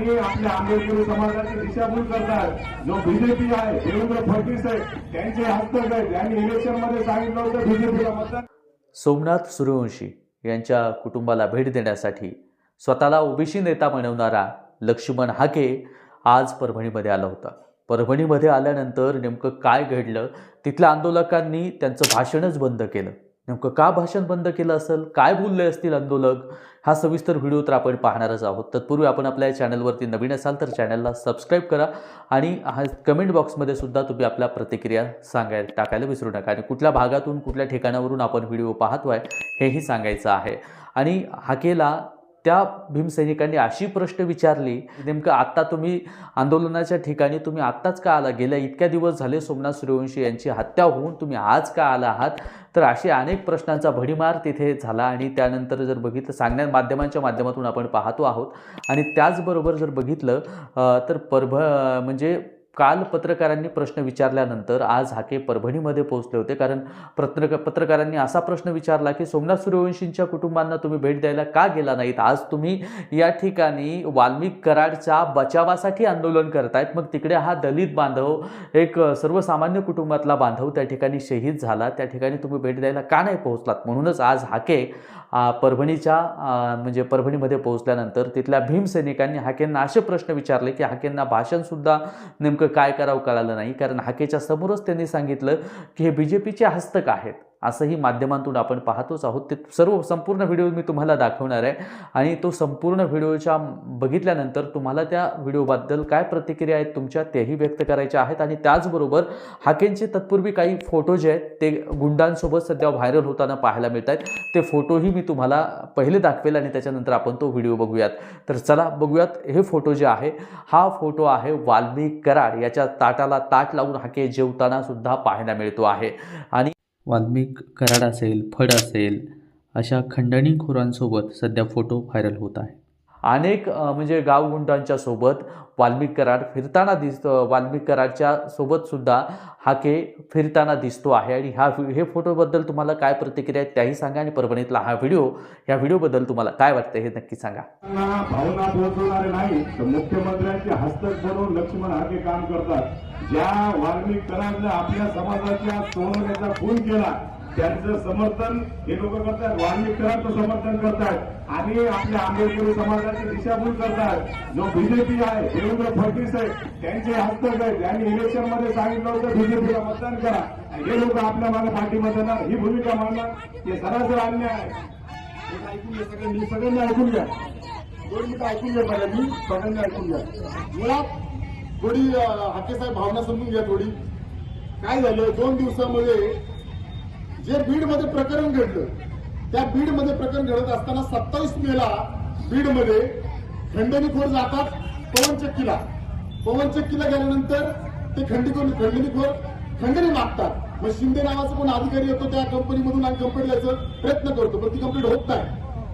आणि आपल्या आंबेडकरी समाजाची दिशाभूल करतात. जो बीजेपी आहे देवेंद्र फडणवीस आहे त्यांचे हस्तक आहेत त्यांनी इलेक्शनमध्ये सांगितलं होतं बीजेपीला मतदान. सोमनाथ सूर्यवंशी यांच्या कुटुंबाला भेट देण्यासाठी स्वतःला ओबीसी नेता बनवणारा लक्ष्मण हाके आज परभणीमध्ये आला होता. परभणीमध्ये आल्यानंतर नेमकं काय घडलं? तिथल्या आंदोलकांनी त्यांचं भाषणच बंद केलं. नेमकं का भाषण बंद केलं असेल? काय बोलले असतील आंदोलक? हा सविस्तर व्हिडिओ तर आपण पाहणारच आहोत. तत्पूर्वी आपण आपल्या या चॅनलवरती नवीन असाल तर चॅनलला सबस्क्राईब करा आणि हा कमेंट बॉक्समध्ये सुद्धा तुम्ही आपल्या प्रतिक्रिया सांगाय टाकायला विसरू नका. आणि कुठल्या भागातून कुठल्या ठिकाणावरून आपण व्हिडिओ पाहतो आहे हेही सांगायचं आहे. आणि हाकेला त्या भीमसैनिकांनी अशी प्रश्न विचारली नेमकं आत्ता तुम्ही आंदोलनाच्या ठिकाणी तुम्ही आत्ताच का आला? गेल्या इतक्या दिवस झाले सोमनाथ सूर्यवंशी यांची हत्या होऊन तुम्ही आज का आला आहात? तर असे अनेक प्रश्नांचा भडीमार तिथे झाला आणि त्यानंतर जर बघितलं सांगण्या माध्यमांच्या माध्यमातून आपण पाहतो आहोत. आणि त्याचबरोबर जर बघितलं तर परभ म्हणजे काल पत्रकारांनी प्रश्न विचारल्यानंतर आज हाके परभणीमध्ये पोहोचले होते. कारण पत्रक पत्रकारांनी असा प्रश्न विचारला की सोमनाथ सूर्यवंशींच्या कुटुंबांना तुम्ही भेट द्यायला का गेला नाहीत? आज तुम्ही या ठिकाणी वाल्मिक कराडच्या बचावासाठी आंदोलन करतायत. मग तिकडे हा दलित बांधव एक सर्वसामान्य कुटुंबातला बांधव त्या ठिकाणी शहीद झाला. त्या ठिकाणी तुम्ही भेट द्यायला का नाही पोहोचलात? म्हणूनच आज हाके परभणीच्या म्हणजे परभणीमध्ये पोहोचल्यानंतर तिथल्या भीमसैनिकांनी हाकेंना असे प्रश्न विचारले की हाकेंना भाषणसुद्धा नेमकं काय करावं कळालं नाही. कारण हाकेच्या समोरच त्यांनी सांगितलं की हे बी जे पीचे हस्तक आहेत. असंही माध्यमांतून आपण पाहतोच आहोत. ते सर्व संपूर्ण व्हिडिओ मी तुम्हाला दाखवणार आहे. आणि तो संपूर्ण व्हिडिओच्या बघितल्यानंतर तुम्हाला त्या व्हिडिओबद्दल काय प्रतिक्रिया आहेत तुमच्या तेही व्यक्त करायच्या आहेत. आणि त्याचबरोबर हाकेंचे तत्पूर्वी काही फोटो जे आहेत ते गुंडांसोबत सध्या व्हायरल होताना पाहायला मिळत आहेत ते फोटोही मी तुम्हाला पहिले दाखवेल आणि त्याच्यानंतर आपण तो व्हिडिओ बघूयात. तर चला बघूयात हे फोटो जे आहे हा फोटो आहे वाल्मिक कराड. याच्या ताटाला ताट लावून हाके जेवताना सुद्धा पाहायला मिळतो आहे. आणि वाल्मिक कराड असेल फड असेल अशा खंडणीखोरांसोबत सध्या फोटो व्हायरल होत आहे. अनेक म्हणजे गावगुंडांच्या सोबत वाल्मिक कराड फिरताना दिसतो वाल्मिक कराडच्या सोबतसुद्धा हाके फिरताना दिसतो आहे. आणि ह्या हे फोटोबद्दल तुम्हाला काय प्रतिक्रिया आहे त्याही सांगा आणि परभणीतला हा व्हिडिओ ह्या व्हिडिओबद्दल तुम्हाला काय वाटतं हे नक्की सांगा. भावना पोहोचवणारे नाही तर मुख्यमंत्र्यांचे हस्तक बनवून लक्ष्मण हाके काम करतात. ज्या वाल्मिक कराडनं आपल्या समाजाच्या सोनवण्याचा खून केला त्यांचं समर्थन हे लोक करतात वाल्मिक समर्थन करतात आणि आपल्या आंबेडकरी समाजाची दिशाभूल करतात जो बीजेपी आहे देवेंद्र फडणवीस आहे त्यांचे हस्तक आहेत त्यांनी इलेक्शनमध्ये सांगितलं होतं बीजेपीला मतदान करा. हे लोक आपल्या मागे पाठीमध्ये ना ही भूमिका मांडणार. हे सरासर अन्याय आहे. एक ऐकून घ्या सगळ्यांनी ऐकून घ्या. दोन मिनिटं ऐकून घ्या पहिल्या मी सगळ्यांनी ऐकून घ्या. मुळात थोडी हाके साहेब भावना समजून घ्या थोडी. काय झालं? दोन दिवसामध्ये जे बीडमध्ये प्रकरण घडलं त्या बीडमध्ये प्रकरण घडत असताना सत्तावीस मेला बीडमध्ये खंडणीखोर जातात पवन चक्कीला पवन चक्कीला गेल्यानंतर ते खंडीखोर खंडणीखोर खंडणी मागतात. मग शिंदे नावाचा कोण अधिकारी येतो त्या कंपनीमधून आणि कंपनीला यायचं प्रयत्न करतो पण ती कंप्लीट होत नाही.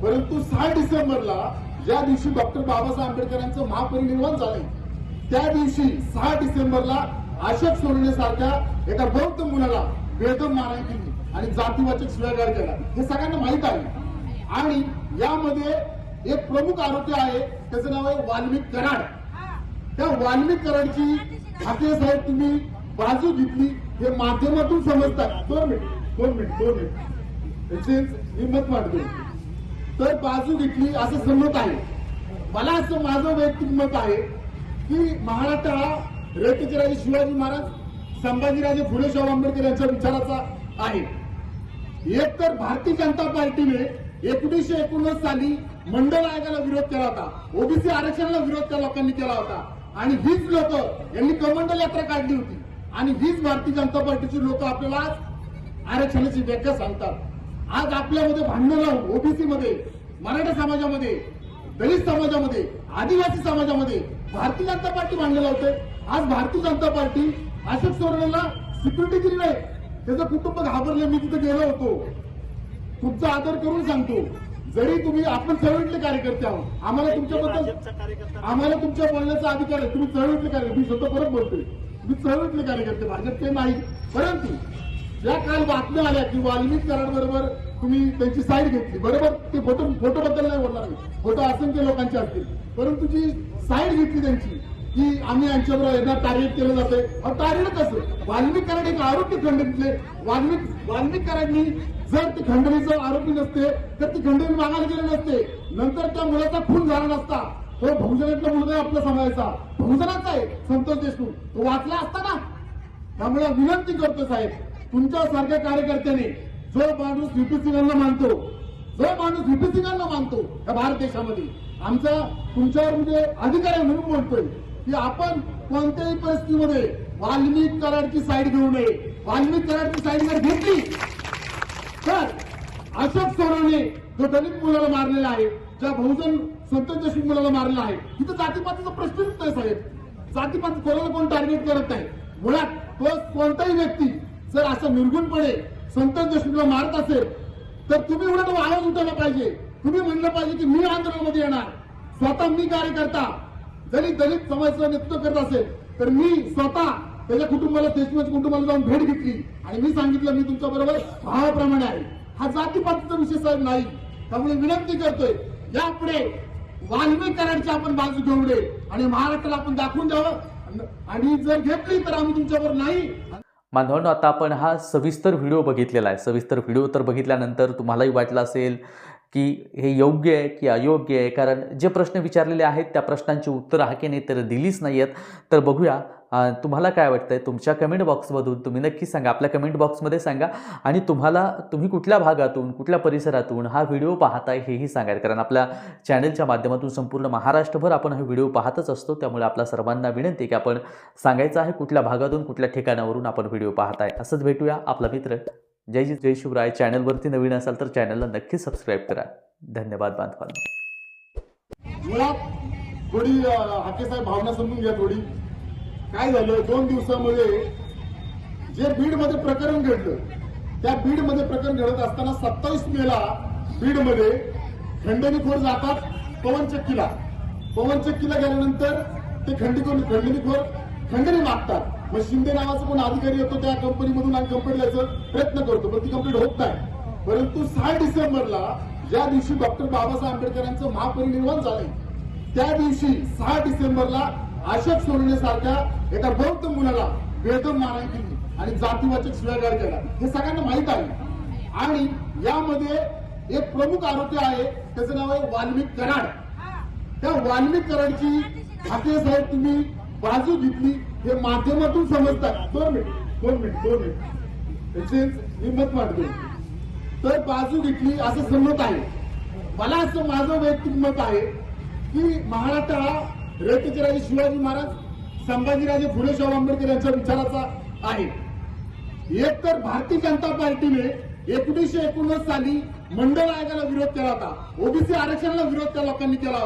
परंतु सहा डिसेंबरला ज्या दिवशी डॉक्टर बाबासाहेब आंबेडकरांचं महापरिनिर्वाण झालंय त्या दिवशी सहा डिसेंबरला अशोक सोडण्यासारख्या एका बौद्ध मुलाला बेदम मारहाण केली आणि जातीवाचक शिवागार केला. हे सगळ्यांना माहीत आहे. आणि यामध्ये एक प्रमुख आरोपी आहे त्याचं नाव आहे वाल्मिक कराड. त्या वाल्मिक कराडची ठाकरे साहेब तुम्ही बाजू घेतली हे माध्यमातून समजतात. दोन मिनिट दोन मिनिट दोन मिनिट. हिंमत मी तर बाजू घेतली असं समजत आहे. मला असं माझं वैयक्तिक मत आहे की महाराष्ट्र हा रयतेचे शिवाजी महाराज संभाजीराजे फुले शाहू आंबेडकर यांच्या विचाराचा आहे. एक तर भारतीय जनता पार्टीने एकोणीसशे एकोणीस साली मंडळ आयोगाला विरोध केला होता. ओबीसी आरक्षणाला विरोध त्या लोकांनी केला होता. आणि हीच लोक यांनी कमंडल यात्रा काढली होती. आणि हीच भारतीय जनता पार्टीची लोक आपल्याला आज आरक्षणाची व्याख्या सांगतात. आज आपल्यामध्ये भांडण लावून ओबीसी मध्ये मराठा समाजामध्ये दलित समाजामध्ये आदिवासी समाजामध्ये भारतीय जनता पार्टी भांडण लावते आज भारतीय जनता पार्टी अशोक सोरेनला सिक्युरिटी दिली नाही. त्याचं कुटुंब घाबरलं. मी तिथे गेलो होतो. तुमचा आदर करून सांगतो. जरी तुम्ही आपण चळवळीतले कार्यकर्ते आहोत. आम्हाला तुमच्याबद्दल आम्हाला तुमच्या बोलण्याचा अधिकार आहे. तुम्ही चळवळीतले कार्यकर्ते. मी स्वतः परत बोलतोय. तुम्ही चळवळीतले कार्यकर्ते. भाजपचे नाही. परंतु ज्या काल बातम्या आल्या की वाल्मिक कराड बरोबर तुम्ही त्यांची साईड घेतली. बरोबर? ते फोटो फोटो बद्दल नाही बोलणार मी. फोटो असंख्य लोकांचे असतील. परंतु जी साईड घेतली त्यांची की आम्ही यांच्याबरोबर यांना टार्गेट केलं जाते. अहो टार्गेट कसं? एक आरोपी खंडणीतले वाल्मिक वाल्मिकरांनी जर ती खंडणीचं आरोपी नसते तर ती खंडणी मागायला गेले नसते. नंतर त्या मुलाचा खून झाला नसता. तो बहुजनातला मुलगा आपला समाजाचा. बहुजनाचा आहे संतोष देशमुख. तो वाचला असता ना? त्यामुळे विनंती करतो साहेब तुमच्या सारख्या जो माणूस व्हीपी सिंगांना मानतो जो माणूस व्हीपी सिंगांना मानतो या भारत देशामध्ये आमचा तुमच्यावर म्हणजे अधिकार आहे म्हणून बोलतोय. की आपण कोणत्याही परिस्थितीमध्ये वाल्मिक कराडची साईड घेऊ नये. वाल्मिक कराडची साईड जर घेतली तर अशोक सोनवणे जो दलित मुलाला मारलेला आहे ज्या बहुजन संतोष देशमुख मुलाला मारलेला आहे तिथं जातीपातीचा प्रश्नच नाही साहेब. जातीपात कोणाला कोण टार्गेट करत नाही? मुळात तो कोणताही व्यक्ती जर असं निर्गुणपणे संतोष देशमुखला मारत असेल तर तुम्ही उलट आवाज उठवला पाहिजे. तुम्ही म्हणलं पाहिजे की मी आंदोलनामध्ये येणार. स्वतः मी कार्यकर्ता. जरी दलित समाजाचं नेतृत्व करत असेल तर मी स्वतः त्याच्या कुटुंबाला देशमुख कुटुंबाला जाऊन भेट घेतली. आणि मी सांगितलं मी तुमच्या बरोबर भावाप्रमाणे आहे. हा जातीपातीचा विषय साहेब नाही. त्यामुळे विनंती करतोय यापुढे वाल्मिक कराडची आपण बाजू घेऊ नये. आणि महाराष्ट्राला आपण दाखवून द्यावं. आणि जर घेतली तर आम्ही तुमच्याबरोबर नाही. मानवांनो आता आपण हा सविस्तर व्हिडिओ बघितलेला आहे. सविस्तर व्हिडिओ तर बघितल्यानंतर तुम्हालाही वाटलं असेल की हे योग्य आहे की अयोग्य आहे? कारण जे प्रश्न विचारलेले आहेत त्या प्रश्नांची उत्तरं नाही तर दिलीच नाही आहेत. तर बघूया तुम्हाला काय वाटतं आहे तुमच्या कमेंट बॉक्समधून तुम्ही नक्की सांगा. आपल्या कमेंट बॉक्समध्ये सांगा. आणि तुम्हाला तुम्ही कुठल्या भागातून कुठल्या परिसरातून हा व्हिडिओ पाहताय हेही सांगायचं. कारण आपल्या चॅनलच्या माध्यमातून संपूर्ण महाराष्ट्रभर आपण हा व्हिडिओ पाहतच असतो. त्यामुळे आपल्या सर्वांना विनंती आहे की आपण सांगायचं आहे कुठल्या भागातून कुठल्या ठिकाणावरून आपण व्हिडिओ पाहताय. असंच भेटूया. आपला मित्र जय जी जय शिवराय. चॅनलवरती नवीन असाल तर चॅनलला नक्की सबस्क्राईब करा. धन्यवाद बांधवांनो. थोडी हाकेसाहेब भावना समजून घ्या थोडी. काय झालं? दोन दिवसामध्ये जे बीडमध्ये प्रकरण घडलं त्या बीडमध्ये प्रकरण घडत असताना सत्तावीस मेला बीडमध्ये खंडणीखोर जातात पवन चक्कीला. पवन चक्कीला गेल्यानंतर ते खंडीखोर खंडणीखोर खंडणी मागतात. मग शिंदे नावाचा कोण अधिकारी येतो त्या कंपनीमधून आणि कंप्लेंट द्यायचा प्रयत्न करतो पण ती कंप्लेंट होत नाही. परंतु सहा डिसेंबरला ज्या दिवशी डॉक्टर बाबासाहेब आंबेडकरांचं महापरिनिर्वाण झालंय. त्या दिवशी सहा डिसेंबरला अशोक सोडण्यासारख्या एका बौद्ध मुलाला बेदम मारण केली आणि जातीवाचक शिवागार केला. हे सगळ्यांना माहीत आहे. आणि यामध्ये एक प्रमुख आरोपी आहे त्याचं नाव आहे वाल्मिक कराड. त्या वाल्मिक कराडची ठाकरे साहेब तुम्ही बाजू घेतली. हे माध्यमातून समजतात. दोन मिनिट दोन मिनिट दोन मिनिट. त्याचे हिंमत मत तर बाजू घेतली असं समजत आहे. मला असं माझं वैयक्तिक मत आहे की महाराष्ट्र हा रयतेचे राजे शिवाजी महाराज संभाजीराजे फुले शाहू आंबेडकर यांच्या विचाराचा आहे. एक तर भारतीय जनता पार्टीने एकोणीसशे एकोणीस साली मंडळ आयोगाला विरोध केला होता. ओबीसी आरक्षणाला विरोध त्या लोकांनी केला होता.